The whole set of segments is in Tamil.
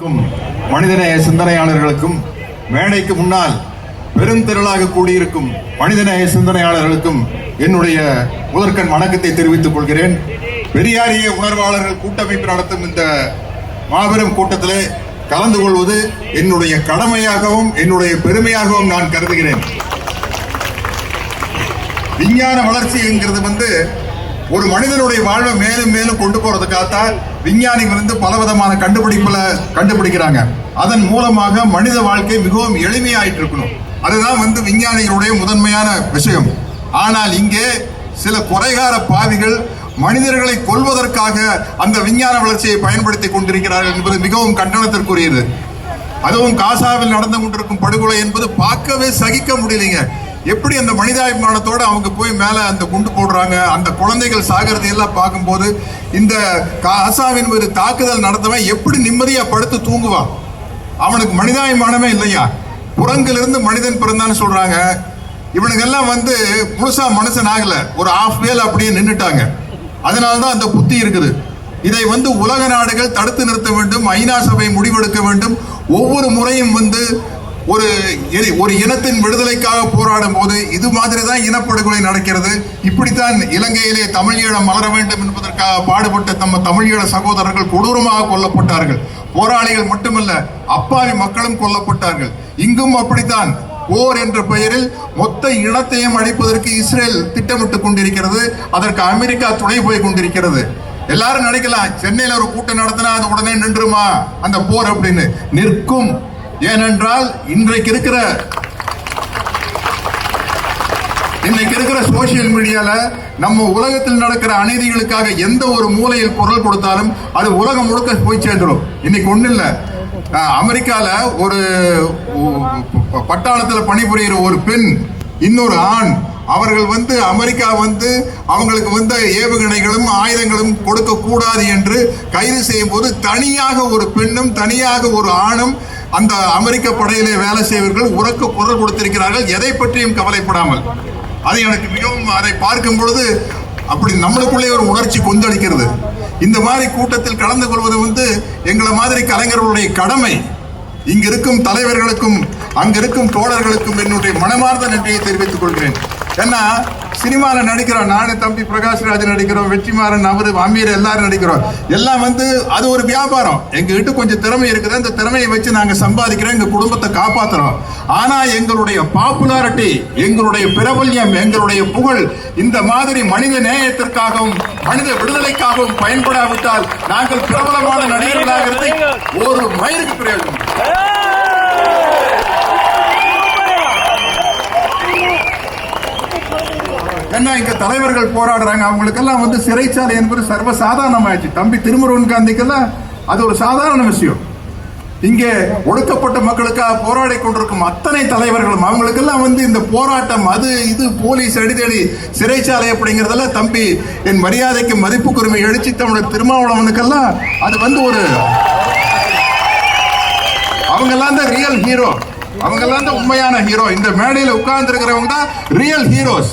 மனிதநேய சிந்தனையாளர்களுக்கும் மேடைக்கு முன்னால் பெருந்திரளாக கூடியிருக்கும் மனிதநேய சிந்தனையாளர்களுக்கும் என்னுடைய முதற்கண் வணக்கத்தை தெரிவித்துக் கொள்கிறேன். பெரியாரிய உணர்வாளர்கள் கூட்டமைப்பு நடத்தும் இந்த மாபெரும் கூட்டத்திலே கலந்து கொள்வது என்னுடைய கடமையாகவும் என்னுடைய பெருமையாகவும் நான் கருதுகிறேன். விஞ்ஞான வளர்ச்சி என்கிறது வந்து ஒரு மனிதனுடைய வாழ்வை மேலும் மேலும் கொண்டு போறதுக்காகத்தான் விஞ்ஞானிகள் வந்து பல விதமான கண்டுபிடிப்புல கண்டுபிடிக்கிறாங்க. அதன் மூலமாக மனித வாழ்க்கை மிகவும் எளிமையாயிட்டு இருக்கணும். அதுதான் வந்து விஞ்ஞானிகளுடைய முதன்மையான விஷயம். ஆனால் இங்கே சில குறைகார பாவிகள் மனிதர்களை கொல்வதற்காக அந்த விஞ்ஞான வளர்ச்சியை பயன்படுத்தி கொண்டிருக்கிறார்கள் என்பது மிகவும் கண்டனத்திற்குரியது. அதுவும் காசாவில் நடந்து கொண்டிருக்கும் படுகொலை என்பது பார்க்கவே சகிக்க முடியலைங்க. எப்படி அந்த மனிதாபிமானத்தோடு அவங்க போய் மேலே அந்த குண்டு போடுறாங்க அந்த குழந்தைகள் சாகிறதையெல்லாம் பார்க்கும்போது இந்த காசாவின் ஒரு தாக்குதல் நடத்தவன் எப்படி நிம்மதியாக படுத்து தூங்குவான்? அவனுக்கு மனிதாபிமானமே இல்லையா? புறங்கிலிருந்து மனிதன் பிறந்தான்னு சொல்கிறாங்க இவனுக்கெல்லாம் வந்து முழுசா மனுஷன் ஆகலை. ஒரு ஆஃப் வேல் அப்படியே நின்னுட்டாங்க. அதனால்தான் அந்த புத்தி இருக்குது. இதை வந்து உலக நாடுகள் தடுத்து நிறுத்த வேண்டும் ஐநா சபை முடிவெடுக்க வேண்டும். ஒவ்வொரு முறையும் வந்து ஒரு ஒரு இனத்தின் விடுதலைக்காக போராடும் போது இது மாதிரி தான் இனப்படுகொலை நடக்கிறது. இப்படித்தான் இலங்கையிலே தமிழீழம் மலர வேண்டும் என்பதற்காக பாடுபட்ட நம்ம தமிழீழ சகோதரர்கள் கொடூரமாக கொல்லப்பட்டார்கள். போராளிகள் மட்டுமல்ல அப்பாவி மக்களும் கொல்லப்பட்டார்கள். இங்கும் அப்படித்தான். போர் என்ற பெயரில் மொத்த இனத்தையும் அழிப்பதற்கு இஸ்ரேல் திட்டமிட்டுக் கொண்டிருக்கிறது. அதற்கு அமெரிக்கா துணை போய் கொண்டிருக்கிறது. எல்லாரும் நினைக்கலாம் சென்னையில் ஒரு கூட்டம் நடத்தினா அது உடனே நின்றுமா? அந்த போர் அப்படின்னு நிற்கும். ஏனென்றால் இன்றைக்கு இருக்கிற இன்னைக்கு இருக்கிற சோசியல் மீடியால நம்ம உலகத்தில் நடக்கிற அநீதிகளுக்காக எந்த ஒரு மூலையில் குரல் கொடுத்தாலும் அது உலகம் முழுக்க போய் சேர்ந்துடும் இன்னைக்கு ஒண்ணு இல்ல. அமெரிக்கால ஒரு பட்டாளத்தில் பணிபுரிகிற ஒரு பெண் இன்னொரு ஆண் அவர்கள் வந்து அமெரிக்கா வந்து அவங்களுக்கு வந்து ஏவுகணைகளும் ஆயுதங்களும் கொடுக்க கூடாது என்று கைது செய்யும் போது தனியாக ஒரு பெண்ணும் தனியாக ஒரு ஆணும் அந்த அமெரிக்க படையிலே வேலை செய்வர்கள் உறக்க குரல் கொடுத்திருக்கிறார்கள். எதை பற்றியும் கவலைப்படாமல். அது எனக்கு மிகவும் அதை பார்க்கும் பொழுது அப்படி நம்மளுக்குள்ளே ஒரு உணர்ச்சி கொந்தளிக்கிறது. இந்த மாதிரி கூட்டத்தில் கலந்து கொள்வது வந்து எங்களை மாதிரி கலைஞர்களுடைய கடமை. இங்க இருக்கும் தலைவர்களுக்கும் அங்க இருக்கும் தோழர்களுக்கும் என்னுடைய மனமார்ந்த நன்றியை தெரிவித்துக் கொள்கிறேன். ஏன்னா சினிமாவில் நடிக்கிறோம். நானு தம்பி பிரகாஷ்ராஜ் நடிக்கிறோம். வெற்றிமாறன் அவரு அமீர் எல்லாரும் நடிக்கிறோம். எல்லாம் வந்து அது ஒரு வியாபாரம். எங்ககிட்ட கொஞ்சம் திறமை இருக்குது. அந்த திறமையை வச்சு நாங்க சம்பாதிக்கிறோம். எங்க குடும்பத்தை காப்பாத்துறோம். ஆனா எங்களுடைய பாப்புலாரிட்டி எங்களுடைய பிரபல்யம் எங்களுடைய புகழ் இந்த மாதிரி மனித நேயத்திற்காகவும் மனித விடுதலைக்காகவும் பயன்படாவிட்டால் நாங்கள் பிரபலமான நடிகர்களாக இருந்து ஒரு மயிருக்கு பிரயோஜனம். என்ன இங்க தலைவர்கள் போராடுறாங்க. அவங்களுக்கெல்லாம் வந்து சிறைச்சாலை என்பது சர்வ சாதாரணமாயிடுச்சு தம்பி திருமுருகன் காந்திக்கெல்லாம் அது ஒரு சாதாரண விஷயம். இங்கே ஒடுக்கப்பட்ட மக்களுக்காக போராடி கொண்டிருக்கும் அத்தனை தலைவர்களும் அவங்களுக்கெல்லாம் வந்து இந்த போராட்டம் அது இது போலீஸ் அடிதடி சிறைச்சாலை அப்படிங்கிறதெல்லாம் தம்பி என் மரியாதைக்கு மதிப்புக்குரிமை எழுச்சி தமிழர் திருமாவளவனுக்கெல்லாம் அது வந்து ஒரு அவங்கெல்லாம் தான் ரியல் ஹீரோ அவங்கெல்லாம் தான் உண்மையான ஹீரோ இந்த மேடையில் உட்கார்ந்து இருக்கிறவங்க தான் ரியல் ஹீரோஸ்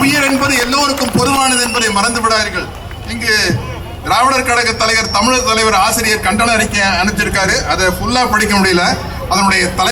உயிர் என்பது எல்லோருக்கும் பொதுவானது என்பதை மறந்து விடாதீர்கள் இங்கு திராவிடர் கழக தலைவர் தமிழர் தலைவர் ஆசிரியர் கண்டன அறிக்கை அனுப்பிச்சிருக்காரு. அதை ஃபுல்லா படிக்க முடியல. அதனுடைய தலை